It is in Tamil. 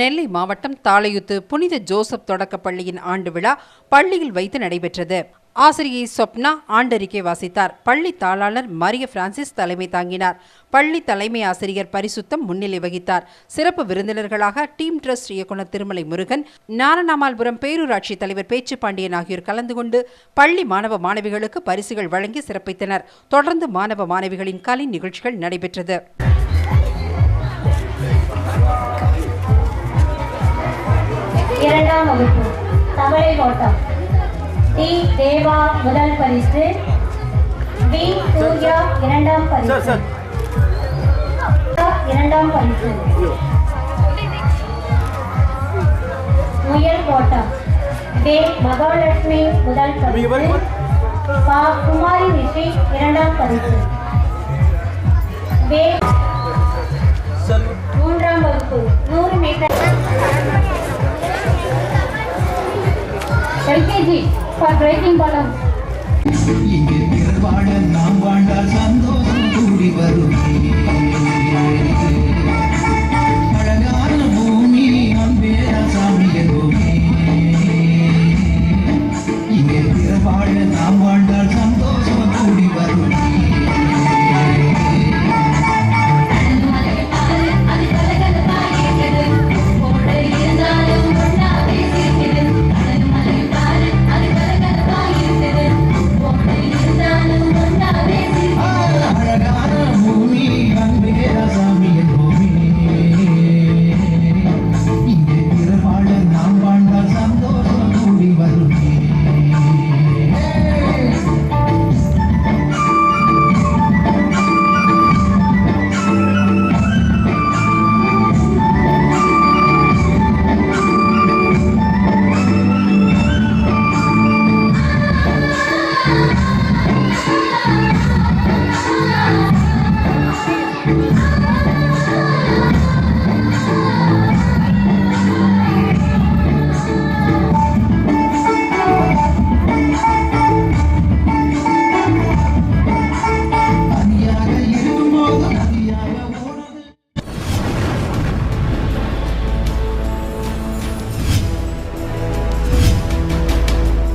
நெல்லை மாவட்டம் தாளையுத்து புனித ஜோசப் தொடக்கப் பள்ளியின் ஆண்டு விழா பள்ளியில் வைத்து நடைபெற்றது. ஆசிரியை சொப்னா ஆண்டறிக்கை வாசித்தார். பள்ளி தாளாளர் மரிய பிரான்சிஸ் தலைமை தாங்கினார். பள்ளி தலைமை ஆசிரியர் பரிசுத்தம் முன்னிலை வகித்தார். சிறப்பு விருந்தினர்களாக டீம் ட்ரஸ்ட் இயக்குநர் திருமலை முருகன் நாரணாமால்புரம் பேரூராட்சி தலைவர் பேச்சு பாண்டியன் ஆகியோர் கலந்து கொண்டு பள்ளி மாணவ மாணவிகளுக்கு பரிசுகள் வழங்கி சிறப்பித்தனர். தொடர்ந்து மாணவ மாணவிகளின் கலை நிகழ்ச்சிகள் நடைபெற்றது. தவளை ஓட்டம் டி தேவா முதல் பரிசு வி சூர்யா இரண்டாம் பரிசு இரண்டாம் பரிசு முயல் ஓட்டம் தே மகாலட்சுமி முதல் பரிசு பா குமாரி ரிஷி இரண்டாம் பரிசு எல்கேஜி ஃபார் பிரேக்கிங் பலம்